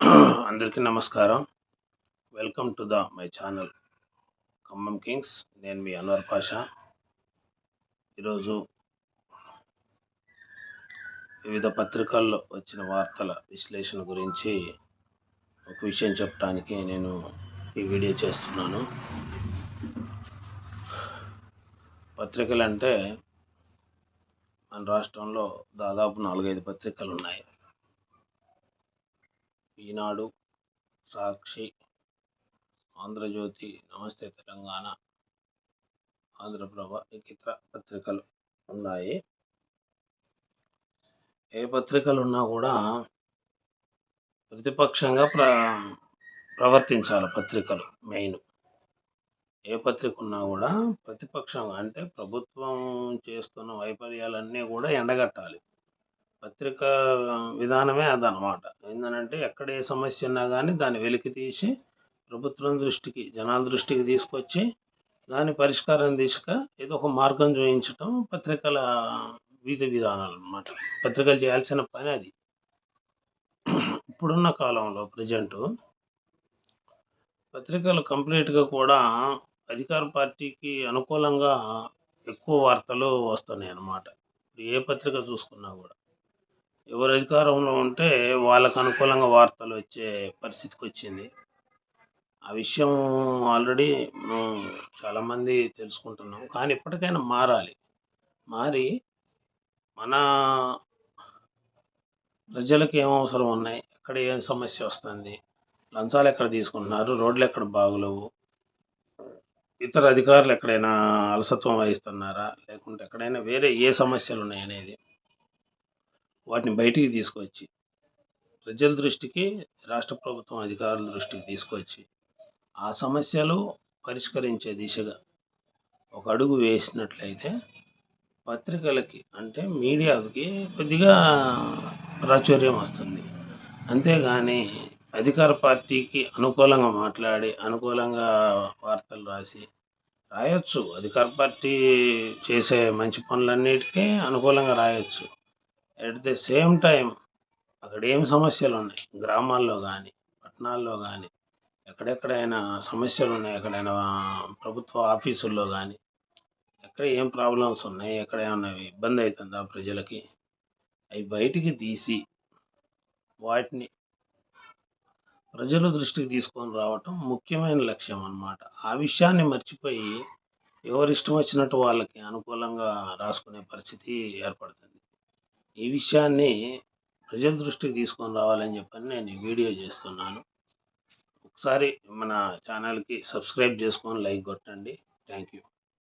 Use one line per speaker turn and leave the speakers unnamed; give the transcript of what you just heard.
అందరికీ నమస్కారం. Welcome to the my channel Khammam kings నేను మీ అన్వర్ పాషా. ఈరోజు వివిధ పత్రికల్లో వచ్చిన వార్తల విశ్లేషణ గురించి ఒక విషయం చెప్పడానికి నేను ఈ వీడియో చేస్తున్నాను. పత్రికలు అంటే మన రాష్ట్రంలో దాదాపు నాలుగైదు పత్రికలు ఉన్నాయి ఈనాడు సాక్షి ఆంధ్రజ్యోతి. నమస్తే తెలంగాణ. ఆంధ్రప్రభ ఇతర పత్రికలు ఉన్నాయి. ఏ పత్రికలు ఉన్నా కూడా ప్రతిపక్షంగా ప్ర ప్రవర్తించాలి పత్రికలు మెయిన్. ఏ పత్రిక ఉన్నా కూడా ప్రతిపక్షం అంటే ప్రభుత్వం చేస్తున్న వైఫల్యాలన్నీ కూడా ఎండగట్టాలి. పత్రిక విధానమే అదనమాట. ఏంటంటే ఎక్కడ ఏ సమస్య ఉన్నా కానీ దాన్ని వెలికి తీసి ప్రభుత్వం దృష్టికి జనాల దృష్టికి తీసుకొచ్చి దాని పరిష్కారం దిశగా ఏదో ఒక మార్గం చూపించటం పత్రికల విధి విధానాలు అన్నమాట. పత్రికలు చేయాల్సిన పని అది. ఇప్పుడున్న కాలంలో ప్రజెంట్ పత్రికలు కంప్లీట్గా కూడా అధికార పార్టీకి అనుకూలంగా ఎక్కువ వార్తలు వస్తున్నాయి అన్నమాట ఏ పత్రిక చూసుకున్నా కూడా. ఎవరు అధికారంలో ఉంటే వాళ్ళకు అనుకూలంగా వార్తలు వచ్చే పరిస్థితికి వచ్చింది. ఆ విషయం ఆల్రెడీ చాలామంది తెలుసుకుంటున్నాం. కానీ ఇప్పటికైనా మారాలి. మారి మన ప్రజలకు ఏం అవసరం ఉన్నాయి? ఎక్కడ ఏం సమస్య వస్తుంది? లంచాలు ఎక్కడ తీసుకుంటున్నారు? రోడ్లు ఎక్కడ బాగులేవు? ఇతర అధికారులు ఎక్కడైనా అలసత్వం వహిస్తున్నారా? లేకుంటే ఎక్కడైనా వేరే ఏ సమస్యలు ఉన్నాయి అనేది వాటిని బయటికి తీసుకొచ్చి ప్రజల దృష్టికి రాష్ట్ర ప్రభుత్వం అధికారుల దృష్టికి తీసుకొచ్చి ఆ సమస్యలు పరిష్కరించే దిశగా ఒక అడుగు వేసినట్లయితే పత్రికలకి అంటే మీడియాకి కొద్దిగా ప్రాచుర్యం వస్తుంది. అంతేగాని అధికార పార్టీకి అనుకూలంగా మాట్లాడి అనుకూలంగా వార్తలు రాసి రాయొచ్చు. అధికార పార్టీ చేసే మంచి పనులన్నిటికీ అనుకూలంగా రాయొచ్చు. ఎట్ ది సేమ్ టైం అక్కడ ఏం సమస్యలు ఉన్నాయి? గ్రామాల్లో కానీ పట్టణాల్లో కానీ ఎక్కడెక్కడైనా సమస్యలు ఉన్నాయి? ఎక్కడైనా ప్రభుత్వ ఆఫీసుల్లో కానీ ఎక్కడ ఏం ప్రాబ్లమ్స్ ఉన్నాయి? ఎక్కడ ఏమన్నా ఇబ్బంది అవుతుందా ప్రజలకి? అవి బయటికి తీసి వాటిని ప్రజల దృష్టికి తీసుకొని రావటం ముఖ్యమైన లక్ష్యం అన్నమాట. ఆ విషయాన్ని మర్చిపోయి ఎవరి ఇష్టం వచ్చినట్టు వాళ్ళకి అనుకూలంగా రాసుకునే పరిస్థితి ఏర్పడుతుంది. ఈ విషయాన్ని ప్రజల దృష్టికి తీసుకొని రావాలని చెప్పని నేను ఈ వీడియో చేస్తున్నాను. ఒకసారి మన ఛానల్కి సబ్స్క్రైబ్ చేసుకొని లైక్ కొట్టండి. Thank you.